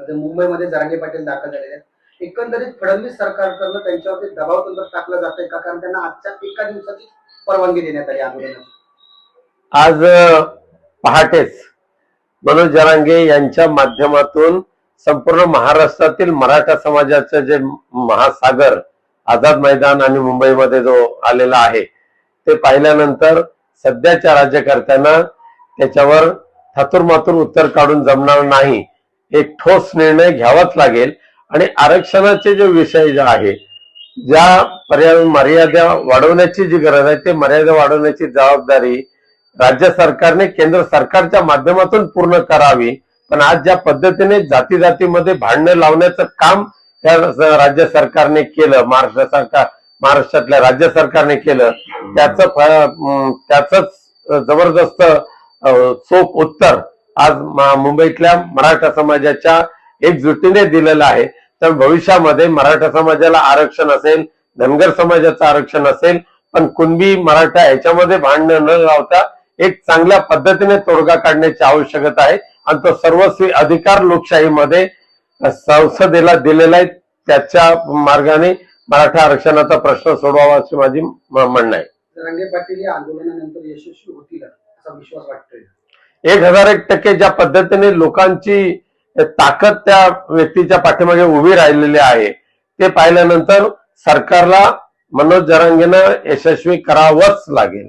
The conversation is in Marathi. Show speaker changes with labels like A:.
A: सध्या मुंबईमध्ये जरांगे पाटील दाखल झालेले आहेत. एकंदरीत फडणवीस सरकारकडनं त्यांच्यावरती दबाव तंत्र टाकलं जातंय का? कारण त्यांना आजच्या एका दिवसाची परवानगी देण्यात आली आंदोलनाची.
B: आज पहाटेच मनोज जरांगे यांच्या माध्यमातून संपूर्ण महाराष्ट्रातील मराठा समाजाचं जे महासागर आझाद मैदान आणि मुंबईमध्ये जो आलेला आहे ते पाहिल्यानंतर सध्याच्या राज्यकर्त्यांना त्याच्यावर थातुरमातुर उत्तर काढून जमणार नाही. एक ठोस निर्णय घ्यावाच लागेल. आणि आरक्षणाचे जे विषय जे आहे ज्या पर्याय मर्यादा वाढवण्याची जी गरज आहे ते मर्यादा वाढवण्याची जबाबदारी राज्य सरकारने केंद्र सरकारच्या माध्यमातून पूर्ण करावी. पण आज ज्या पद्धतीने जाती जातीमध्ये भांडणं लावण्याचं काम त्या राज्य सरकारने केलं महाराष्ट्र सरकार महाराष्ट्रातल्या राज्य सरकारने केलं त्याच त्याच जबरदस्त अं, चोख उत्तर आज मुंबईतल्या मराठा समाजाच्या एकजुटीने दिलेलं आहे. तर भविष्यामध्ये मराठा समाजाला आरक्षण असेल धनगर समाजाचं आरक्षण असेल पण कुणबी मराठा याच्यामध्ये भांडण न लावता एक चांगल्या पद्धतीने तोडगा काढण्याची आवश्यकता आहे. आणि तो सर्वस्वी अधिकार लोकशाहीमध्ये संसदेला दिलेला आहे. त्याच्या मार्गाने मराठा आरक्षणाचा प्रश्न सोडवावा असे माझी म्हणणं आहे.
A: पाटील या आंदोलनानंतर यशस्वी होतील असा विश्वास वाटतोय.
B: एक हजार एक टक्के ज्या पद्धतीने लोकांची ताकद त्या व्यक्तीच्या पाठीमागे उभी राहिलेली आहे ते पाहिल्यानंतर सरकारला मनोज जरांगेनं यशस्वी करावंच लागेल.